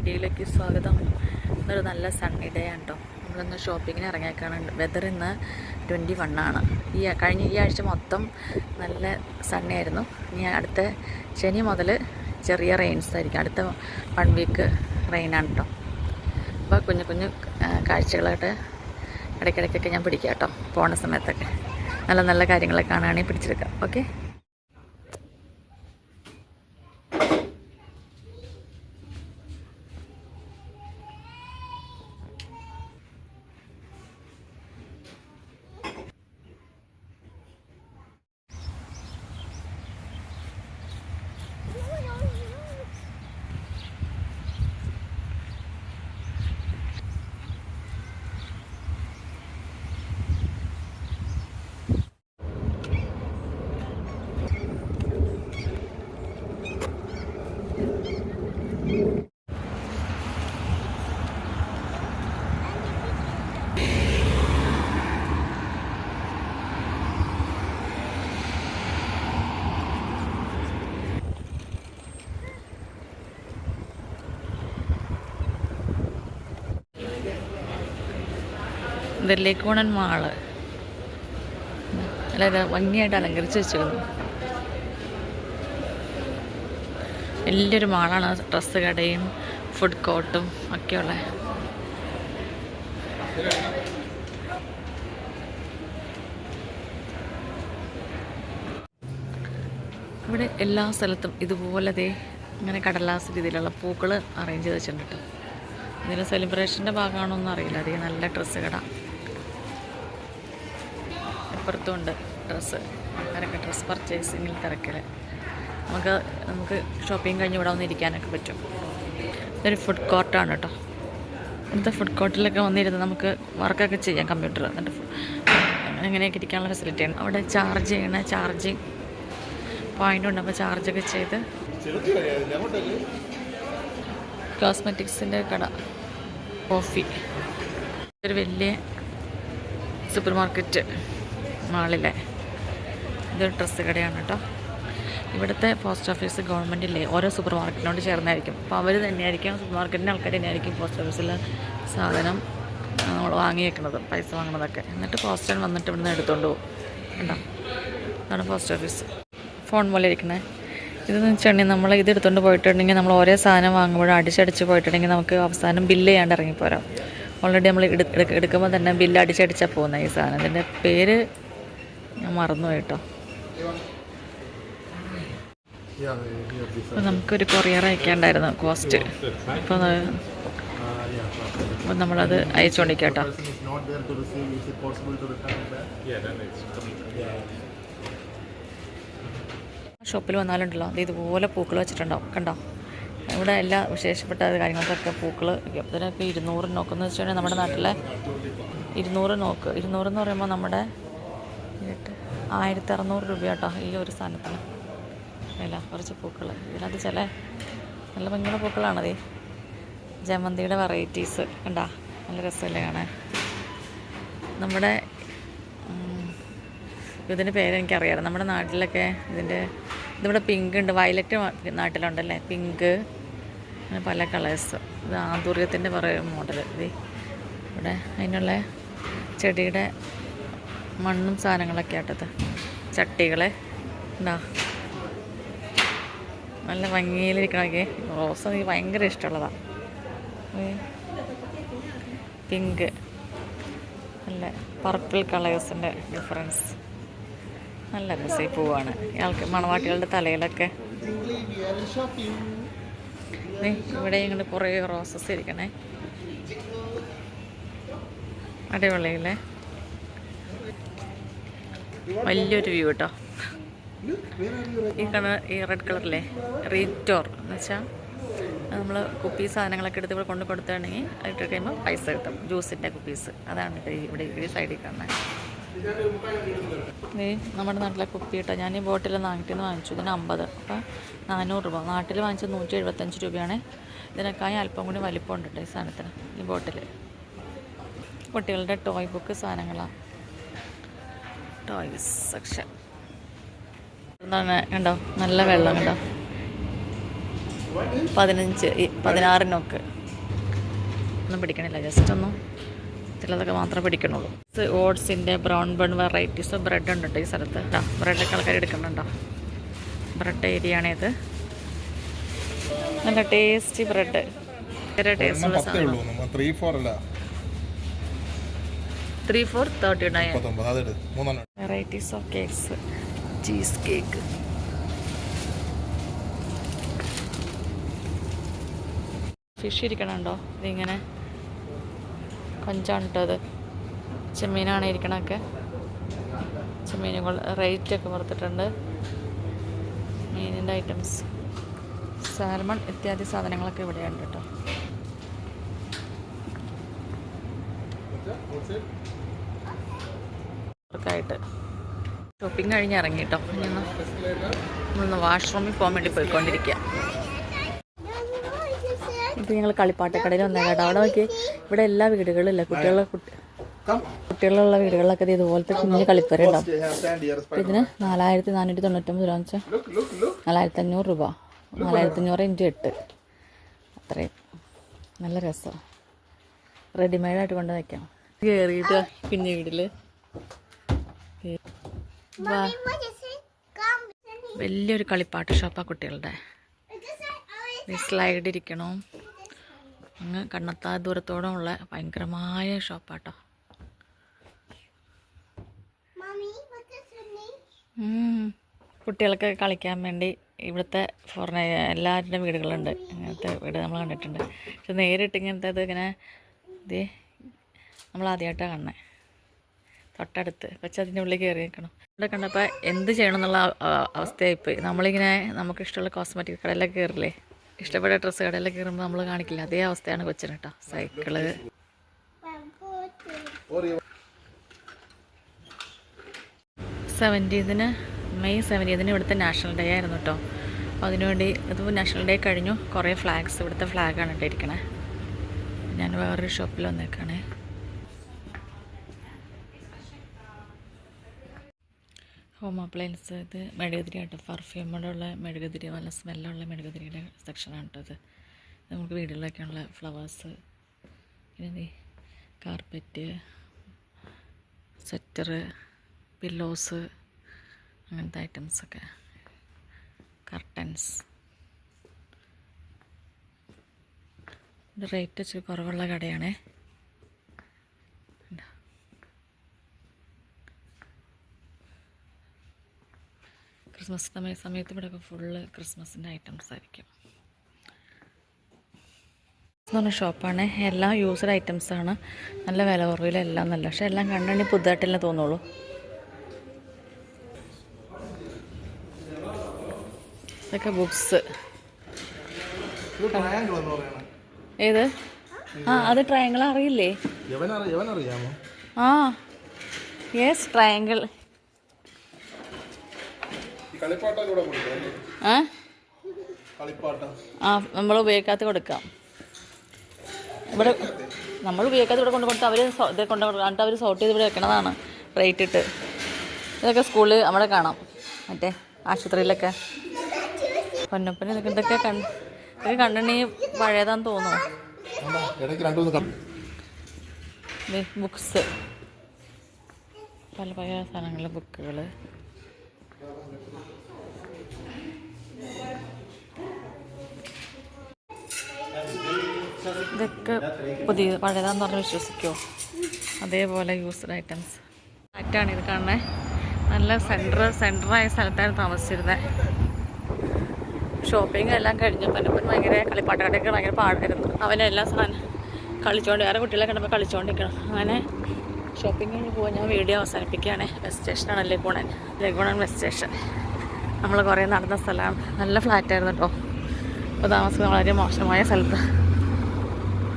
വീഡിയോയിലേക്ക് സ്വാഗതം. ഇന്നൊരു നല്ല സണ്ണി ഡേ ആണ് കേട്ടോ നമ്മളിന്ന് ഷോപ്പിങ്ങിന് ഇറങ്ങിയേക്കാണ്. വെതർ ഇന്ന് ട്വന്റി ആണ്. ഈ കഴിഞ്ഞ ഈ ആഴ്ച മൊത്തം നല്ല സണ്ണി ആയിരുന്നു. ഇനി അടുത്ത ശനി മുതൽ ചെറിയ റെയിൻസ് ആയിരിക്കും. അടുത്ത വൺ വീക്ക് റെയിനാണ് കേട്ടോ അപ്പോൾ കുഞ്ഞു കുഞ്ഞു കാഴ്ചകളായിട്ട് ഇടയ്ക്കിടയ്ക്കൊക്കെ ഞാൻ പിടിക്കാം കേട്ടോ പോണ സമയത്തൊക്കെ. നല്ല നല്ല കാര്യങ്ങളൊക്കെ കാണുകയാണെങ്കിൽ പിടിച്ചെടുക്കാം ഓക്കെ വെല്ലേക്കോണൻ മാൾ. വളരെ ഭംഗിയായിട്ട് അലങ്കരിച്ച് വെച്ചിരുന്നു. വലിയൊരു മാളാണ് ഡ്രസ്സ് കടയും ഫുഡ് കോർട്ടും ഒക്കെയുള്ള. ഇവിടെ എല്ലാ സ്ഥലത്തും ഇതുപോലത്തെ ഇങ്ങനെ കടലാസ് രീതിയിലുള്ള പൂക്കൾ അറേഞ്ച് ചെയ്ത് വെച്ചിട്ടുണ്ട് ഇതിൽ സെലിബ്രേഷന്റെ ഭാഗമാണോ അറിയില്ല. അധികം നല്ല ഡ്രസ്സ് കട. ഇപ്പുറത്തും ഉണ്ട് ഡ്രസ്സ്. ആൾക്കാരൊക്കെ ഡ്രസ്സ് പർച്ചേസിങ്ങിൽ തിരക്കിൽ നമുക്ക് നമുക്ക് ഷോപ്പിംഗ് കഴിഞ്ഞ് ഇവിടെ വന്നിരിക്കാനൊക്കെ പറ്റും. ഇതൊരു ഫുഡ് കോർട്ടാണ് കേട്ടോ ഇവിടുത്തെ ഫുഡ് കോർട്ടിലൊക്കെ വന്നിരുന്ന് നമുക്ക് വർക്കൊക്കെ ചെയ്യാം കമ്പ്യൂട്ടർ എന്നിട്ട് അങ്ങനെയൊക്കെ ഇരിക്കാനുള്ള ഫെസിലിറ്റിയാണ് അവിടെ ചാർജ് ചെയ്യണ ചാർജിങ് പോയിന്റ് ഉണ്ട്. അപ്പോൾ ചാർജൊക്കെ ചെയ്ത് കോസ്മെറ്റിക്സിന്റെ കട. കോഫി ഒരു വലിയ സൂപ്പർ മാർക്കറ്റ് മാളിലെ ഇതൊരു ഡ്രസ്സ് കടയാണ് കേട്ടോ. ഇവിടുത്തെ പോസ്റ്റ് ഓഫീസ് ഗവൺമെന്റില്ലേ ഓരോ സൂപ്പർ മാർക്കറ്റിനോട് ചേർന്നായിരിക്കും. അപ്പോൾ അവർ തന്നെയായിരിക്കും സൂപ്പർ മാർക്കറ്റിന്റെ ആൾക്കാർ തന്നെയായിരിക്കും പോസ്റ്റ് ഓഫീസിൽ സാധനം നമ്മൾ വാങ്ങി വെക്കുന്നത് പൈസ വാങ്ങുന്നതൊക്കെ. എന്നിട്ട് പോസ്റ്റൻ വന്നിട്ട് ഇവിടുന്ന് എടുത്തുകൊണ്ട് പോകും കേട്ടോ അതാണ് പോസ്റ്റ് ഓഫീസ് ഫോൺ പോലെ ഇരിക്കുന്നത് ഇതെന്ന് വെച്ചിട്ടുണ്ടെങ്കിൽ നമ്മൾ ഇത് എടുത്തുകൊണ്ട് പോയിട്ടുണ്ടെങ്കിൽ നമ്മൾ ഓരോ സാധനം വാങ്ങുമ്പോഴും അടിച്ചടിച്ച് പോയിട്ടുണ്ടെങ്കിൽ നമുക്ക് അവസാനം ബില്ല് ചെയ്യാണ്ട് ഇറങ്ങിപ്പോരാം. ഓൾറെഡി നമ്മൾ എടുക്കുമ്പോൾ തന്നെ ബില്ല് അടിച്ചടിച്ചാൽ പോകുന്ന ഈ സാധനം. ഇതിന്റെ പേര് ഞാൻ മറന്നുപോയിട്ടോ കേട്ടോ. നമുക്കൊരു കൊറിയർ അയക്കാണ്ടായിരുന്നു കോസ്റ്റ് അപ്പോൾ അപ്പോൾ നമ്മളത്. Yeah. ഷോപ്പിൽ വന്നാലുണ്ടല്ലോ. അത് ഇതുപോലെ പൂക്കൾ വെച്ചിട്ടുണ്ടാവും കണ്ടോ? ഇവിടെ എല്ലാ വിശേഷപ്പെട്ട കാര്യങ്ങൾക്കൊക്കെ പൂക്കൾ ഇതിനൊക്കെ ഇരുന്നൂറ് നോക്കെന്ന് വെച്ചിട്ടുണ്ടെങ്കിൽ നമ്മുടെ നാട്ടിലെ ഇരുന്നൂറ് നോക്ക്. ഇരുന്നൂറെന്ന് പറയുമ്പോൾ നമ്മുടെ എട്ട് ആയിരത്തി അറുന്നൂറ് രൂപ കേട്ടോ ഈ ഒരു സാധനത്തിന്. വില കുറച്ച് പൂക്കൾ. ഇതിനകത്ത് ചില നല്ല ഭംഗിയുള്ള പൂക്കളാണതേ. ജമന്തിയുടെ വെറൈറ്റീസ് ഉണ്ടാ നല്ല രസമല്ലേ കാണാൻ? നമ്മുടെ ഇതിന്റെ പേരെനിക്കറിയാം നമ്മുടെ നാട്ടിലൊക്കെ ഇതിന്റെ ഇതിവിടെ പിങ്ക് ഉണ്ട്. വയലറ്റ് നാട്ടിലുണ്ടല്ലേ? പിങ്ക് അങ്ങനെ പല കളേഴ്സ് ഇത് ആന്തൂര്യത്തിന്റെ വേറെ മോഡൽ ഇത് ഇവിടെ അതിനുള്ള ചെടിയുടെ മണ്ണും സാധനങ്ങളൊക്കെ ആട്ടത്. ചട്ടികളെ. എന്താ നല്ല ഭംഗിയിലിരിക്കണമൊക്കെ റോസ് എനിക്ക് ഭയങ്കര ഇഷ്ടമുള്ളതാണ് പിങ്ക്. നല്ല പർപ്പിൾ കളേഴ്സിന്റെ ഡിഫറൻസ്. നല്ല രസം പൂവാണ്. ഇയാൾക്ക് മണവാട്ടികളുടെ തലയിലൊക്കെ. ഇവിടെ ഇങ്ങോട്ട് കുറേ റോസസ് ഇരിക്കണേ. അടിപൊളിയില്ലേ? വലിയൊരു വ്യൂ കേട്ടോ ഈ കളർ ഈ റെഡ് കളറിലെ റീറ്റോർ എന്ന് വെച്ചാൽ നമ്മൾ കുപ്പി സാധനങ്ങളൊക്കെ എടുത്ത് ഇവിടെ കൊണ്ട് കൊടുത്തിട്ടുണ്ടെങ്കിൽ അതിട്ട് കഴിയുമ്പോൾ പൈസ കിട്ടും. ജ്യൂസിന്റെ കുപ്പീസ് അതാണ് ഇവിടെ ഈ സൈഡിൽ കാണുന്നത് ഈ നമ്മുടെ നാട്ടിലെ കുപ്പി കേട്ടോ ഞാൻ ഈ ബോട്ടിൽ നാട്ടിൽ നിന്ന് വാങ്ങിച്ചു. ഇതിന് അമ്പത്. അപ്പോൾ നാനൂറ് രൂപ. നാട്ടിൽ വാങ്ങിച്ചത് നൂറ്റി എഴുപത്തഞ്ച് രൂപയാണ്. ഇതിനേക്കായി അല്പം കൂടി വലിപ്പമുണ്ട് കേട്ടോ ഈ സാധനത്തിന്. ഈ ബോട്ടിൽ കുട്ടികളുടെ ടോയ് ബുക്ക് സാധനങ്ങളാണ് ടോയ്സ് സെക്ഷൻ. കണ്ടോ? നല്ല വെള്ളം കണ്ടോ? പതിനഞ്ച് പതിനാറിനൊക്കെ. ഒന്നും പിടിക്കണില്ല ജസ്റ്റ് ഒന്നും ചിലതൊക്കെ മാത്രമേ പിടിക്കണുള്ളൂ. ഓട്സിന്റെ ബ്രൗൺ ബൺ വെറൈറ്റീസ് ബ്രെഡ് ഉണ്ട് കേട്ടോ ഈ സ്ഥലത്ത്? കേട്ടോ ബ്രെഡൊക്കെ ആൾക്കാർ എടുക്കുന്നുണ്ടോ? ബ്രെഡ് ഏരിയ ആണിത് നല്ല ടേസ്റ്റി ബ്രെഡ്. വളരെ three four thirty nine varieties of cakes cheese cake fish ഇരിക്കണുണ്ടോ? ഇതിങ്ങനെ കൊഞ്ചാണ് കേട്ടോ അത് ചെമ്മീനാണ് ഇരിക്കണൊക്കെ ചെമ്മീനുകൾ റേറ്റൊക്കെ കൊടുത്തിട്ടുണ്ട്. മീനിന്റെ ഐറ്റംസ് സാൽമൺ ഇത്യാദി സാധനങ്ങളൊക്കെ ഇവിടെയുണ്ട് കേട്ടോ. അവർക്കായിട്ട് ഷോപ്പിംഗ് കഴിഞ്ഞ് ഇറങ്ങി കേട്ടോ ഒന്ന് വാഷ്റൂമിൽ പോകാൻ വേണ്ടി പോയിക്കൊണ്ടിരിക്കുക ഇപ്പം ഞങ്ങൾ കളിപ്പാട്ടക്കടയിൽ വന്നേ കേട്ടോ. അവിടെ നോക്കി ഇവിടെ എല്ലാ വീടുകളും ഇല്ല. കുട്ടികളെ കുട്ടി കുട്ടികളുള്ള വീടുകളിലൊക്കെ ഇത് ഇതുപോലത്തെ കുഞ്ഞു കളിപ്പര ഉണ്ടാവും അപ്പം ഇതിന് നാലായിരത്തി നാനൂറ്റി തൊണ്ണൂറ്റൊമ്പത് രൂപ വെച്ചാൽ നാലായിരത്തി അഞ്ഞൂറ് രൂപ. നാലായിരത്തി അഞ്ഞൂറ് ഇഞ്ച് എട്ട്. അത്രയും. നല്ല രസമാണ് റെഡിമെയ്ഡായിട്ട് കൊണ്ട് വയ്ക്കാം കയറിയിട്ട് കുഞ്ഞു വീട്ടിൽ വലിയൊരു കളിപ്പാട്ട് ഷോപ്പാ കുട്ടികളുടെ. സ്ലൈഡ് ഇരിക്കണോ. അങ്ങ് കണ്ണത്താ ദൂരത്തോടും ഉള്ള ഭയങ്കരമായ ഷോപ്പാട്ടോ. കുട്ടികൾക്ക് കളിക്കാൻ വേണ്ടി ഇവിടുത്തെ ഫോറിന എല്ലാവരുടെയും വീടുകളുണ്ട്. ഇങ്ങനത്തെ വീട് നമ്മൾ കണ്ടിട്ടുണ്ട്. പക്ഷെ നേരിട്ട് ഇങ്ങനത്തെ ഇത് ഇങ്ങനെ ഇത് നമ്മൾ ആദ്യമായിട്ടാണ് കാണുന്നത് തൊട്ടടുത്ത് പക്ഷെ അതിന്റെ ഉള്ളിൽ കയറി നിൽക്കണം. ഇവിടെ കണ്ടപ്പോൾ എന്ത് ചെയ്യണം എന്നുള്ള അവസ്ഥയായി അവസ്ഥയായിപ്പോയി. നമ്മളിങ്ങനെ നമുക്ക് ഇഷ്ടമുള്ള കോസ്മെറ്റിക് കടയിലൊക്കെ കയറില്ലേ? ഇഷ്ടപ്പെട്ട ഡ്രസ്സ് കടയിലൊക്കെ കയറുമ്പോൾ നമ്മൾ കാണിക്കില്ല. അതേ അവസ്ഥയാണ് കൊച്ചിന് കേട്ടോ സൈക്കിൾ സെവന്റീതിന് മെയ് സെവന്റീതിന് ഇവിടുത്തെ നാഷണൽ ഡേ ആയിരുന്നു കേട്ടോ അപ്പോൾ അതിനുവേണ്ടി ഇത് നാഷണൽ ഡേ കഴിഞ്ഞു. കുറേ ഫ്ലാഗ്സ് ഇവിടുത്തെ ഫ്ലാഗാണ് ഇട്ടിരിക്കണേ. ഞാൻ വേറൊരു ഷോപ്പിൽ വന്നേക്കാണേ. ഹോം അപ്ലയൻസ് ഇത് മെഴുകുതിരി കേട്ടോ പെർഫ്യൂമോടുള്ള മെഴുകുതിരി നല്ല സ്മെല്ലുള്ള മെഴുകുതിരിയുടെ സെക്ഷനാണ് കേട്ടോ ഇത്. നമുക്ക് വീടുകളിലൊക്കെയുള്ള ഫ്ലവേഴ്സ് പിന്നെ കാർപ്പറ്റ് സെറ്റർ പില്ലോസ് അങ്ങനത്തെ ഐറ്റംസൊക്കെ കർട്ടൻസ് ഇത് റേറ്റ് ഇച്ചിരി കുറവുള്ള കടയാണേ. ക്രിസ്മസ് സമയ സമയത്ത് ഇവിടെയൊക്കെ ഫുള്ള് ക്രിസ്മസിന്റെ ഐറ്റംസ് ആയിരിക്കും എന്ന് പറഞ്ഞ ഷോപ്പാണ്. എല്ലാം യൂസ്ഡ് ഐറ്റംസ് ആണ്. നല്ല വില കുറവിലെല്ലാം നല്ല പക്ഷേ എല്ലാം കണ്ടുകഴിഞ്ഞാൽ പുതുതായിട്ടല്ലേ തോന്നുള്ളൂ. ഇതൊക്കെ ബുക്സ് ഏത്? ആ അത് ട്രയാങ്കിൾ അറിയില്ലേ? ആ യെസ് ട്രയാങ്കിൾ ആ നമ്മൾ ഉപയോഗിക്കാത്ത കൊടുക്കാം. ഇവിടെ നമ്മൾ ഉപയോഗിക്കാത്ത ഇവിടെ കൊണ്ട് കൊടുത്ത് അവർ ഇത് കൊണ്ട് കൊടുക്കാണ്ട് അവർ സോർട്ട് ചെയ്ത് ഇവിടെ വെക്കണതാണ് റേറ്റ് ഇട്ട്. ഇതൊക്കെ സ്കൂളിൽ അവിടെ കാണാം. മറ്റേ ആശുപത്രിയിലൊക്കെ. പൊന്നപ്പന് ഇതൊക്കെ ഇതൊക്കെ കണ്ട് ഇതൊക്കെ കണ്ടിട്ടുണ്ടെങ്കിൽ പഴയതാന്ന് തോന്നുന്നു. ബുക്സ് പല പല സാധനങ്ങളിലെ ബുക്കുകൾ ഇതൊക്കെ പുതിയ പഴയതാന്ന് പറഞ്ഞ് വിശ്വസിക്കുമോ അതേപോലെ യൂസ്ഡ് ഐറ്റംസ് ഫ്ലാറ്റാണ് ഇത് കാണുന്നത് നല്ല സെന്റർ സെന്ററായ സ്ഥലത്താണ് താമസിച്ചിരുന്നത് ഷോപ്പിംഗ് എല്ലാം കഴിഞ്ഞപ്പോൾ എന്റെ ഭയങ്കര കളിപ്പാട്ടക്കടയൊക്കെ ഭയങ്കര പാടായിരുന്നു. അവനെ എല്ലാ സാധനം കളിച്ചോണ്ട് വേറെ കുട്ടികളെ കണ്ടപ്പോൾ കളിച്ചോണ്ടിരിക്കണം. അങ്ങനെ ഷോപ്പിംഗ് കഴിഞ്ഞ് പോകാൻ ഞാൻ വീഡിയോ അവസാനിപ്പിക്കുകയാണ്. ബസ് സ്റ്റേഷനാണ് ലഗുണൻ ലഗുണൻ ബസ് സ്റ്റേഷൻ നമ്മൾ കുറേ നടന്ന സ്ഥലമാണ്. നല്ല ഫ്ലാറ്റായിരുന്നു കേട്ടോ അപ്പോൾ താമസിക്കുന്നത് വളരെ മോശമായ സ്ഥലത്ത്.